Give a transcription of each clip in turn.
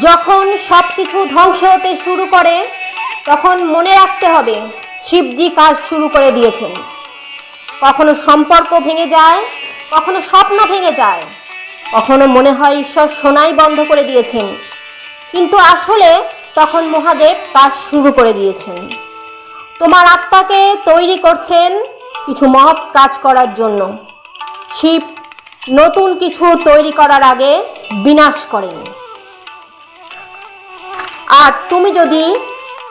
যখন সব কিছু ধ্বংস হতে শুরু করে, তখন মনে রাখতে হবে, শিবজি কাজ শুরু করে দিয়েছেন। কখনো সম্পর্ক ভেঙে যায়, কখনো স্বপ্ন ভেঙে যায়। কখনো মনে হয় ঈশ্বর শোনাই বন্ধ করে দিয়েছেন। কিন্তু আসলে তখন মহাদেব কাজ শুরু করে দিয়েছেন। তোমার আত্মাকে তৈরি করছেন কিছু মহৎ কাজ করার জন্য। শিব নতুন কিছু তৈরি করার আগে বিনাশ করেন। আর তুমি যদি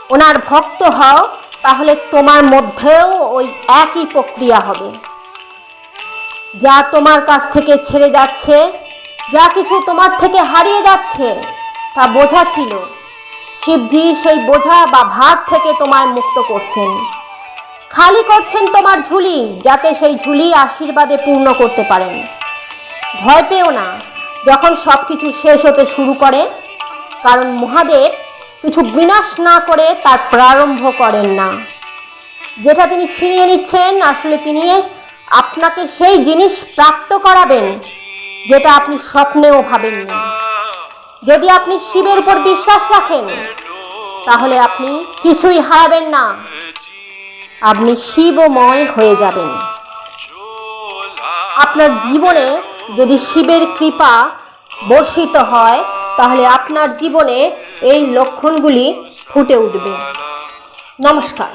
ওনার ভক্ত হও, তাহলে তোমার মধ্যেও ওই একই প্রক্রিয়া হবে। যা তোমার কাছ থেকে ছেড়ে যাচ্ছে, যা কিছু তোমার থেকে হারিয়ে যাচ্ছে, তা বোঝা ছিল। শিবজি সেই বোঝা বা ভার থেকে তোমায় মুক্ত করছেন। খালি করছেন তোমার ঝুলি, যাতে সেই ঝুলি আশীর্বাদে পূর্ণ করতে পারেন। ভয় পেও না, যখন সব কিছু শেষ হতে শুরু করে, কারণ মহাদেব কিছু বিনাশ না করে তার প্রারম্ভ করেন না। যেটা তিনি ছিনিয়ে নিচ্ছেন, আসলে তিনি আপনাকে সেই জিনিস প্রাপ্ত করাবেন, যেটা আপনি স্বপ্নেও ভাবেননি যদি আপনি শিবের উপর বিশ্বাস রাখেন, তাহলে আপনি কিছুই হারাবেন না। আপনি শিবময় হয়ে যাবেন। আপনার জীবনে যদি শিবের কৃপা বর্ষিত হয় তাহলে আপনার জীবনে এই লক্ষণগুলি ফুটে উঠবে নমস্কার